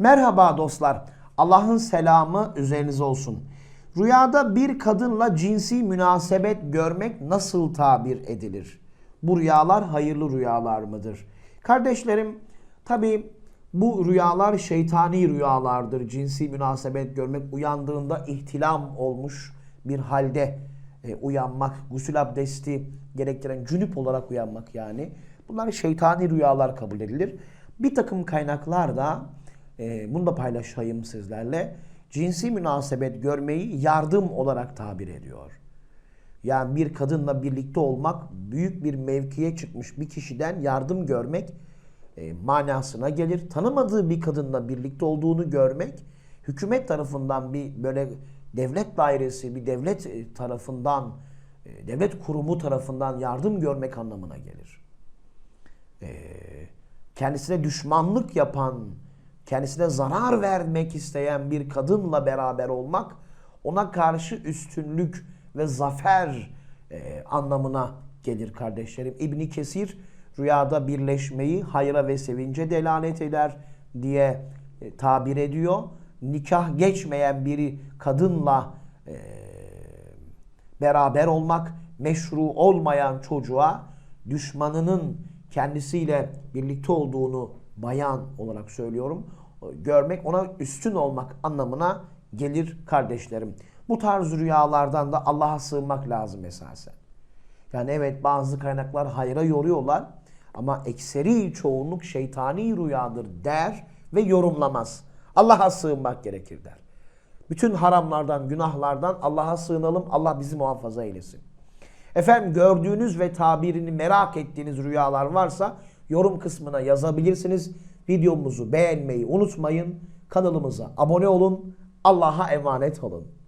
Merhaba dostlar. Allah'ın selamı üzerinize olsun. Rüyada bir kadınla cinsi münasebet görmek nasıl tabir edilir? Bu rüyalar hayırlı rüyalar mıdır? Kardeşlerim, tabi bu rüyalar şeytani rüyalardır. Cinsi münasebet görmek uyandığında ihtilam olmuş bir halde e, uyanmak, gusül abdesti gerektiren cünüp olarak uyanmak yani. Bunlar şeytani rüyalar kabul edilir. Bir takım kaynaklar da e, bunu da paylaşayım sizlerle. Cinsi münasebet görmeyi yardım olarak tabir ediyor. Yani bir kadınla birlikte olmak büyük bir mevkiye çıkmış bir kişiden yardım görmek e, manasına gelir. Tanımadığı bir kadınla birlikte olduğunu görmek hükümet tarafından bir böyle devlet dairesi, bir devlet e, tarafından, e, devlet kurumu tarafından yardım görmek anlamına gelir. Kendisine düşmanlık yapan, kendisine zarar vermek isteyen bir kadınla beraber olmak ona karşı üstünlük ve zafer e, anlamına gelir kardeşlerim. İbni Kesir rüyada birleşmeyi hayra ve sevince delalet eder diye e, tabir ediyor. Nikah geçmeyen biri kadınla e, beraber olmak, meşru olmayan çocuğa düşmanının kendisiyle birlikte olduğunu bayan olarak söylüyorum. Görmek ona üstün olmak anlamına gelir kardeşlerim. Bu tarz rüyalardan da Allah'a sığınmak lazım esasen. Yani evet bazı kaynaklar hayra yoruyorlar ama ekseri çoğunluk şeytani rüyadır der ve yorumlamaz. Allah'a sığınmak gerekir der. Bütün haramlardan, günahlardan Allah'a sığınalım. Allah bizi muhafaza eylesin. Efendim gördüğünüz ve tabirini merak ettiğiniz rüyalar varsa yorum kısmına yazabilirsiniz. Videomuzu beğenmeyi unutmayın. Kanalımıza abone olun. Allah'a emanet olun.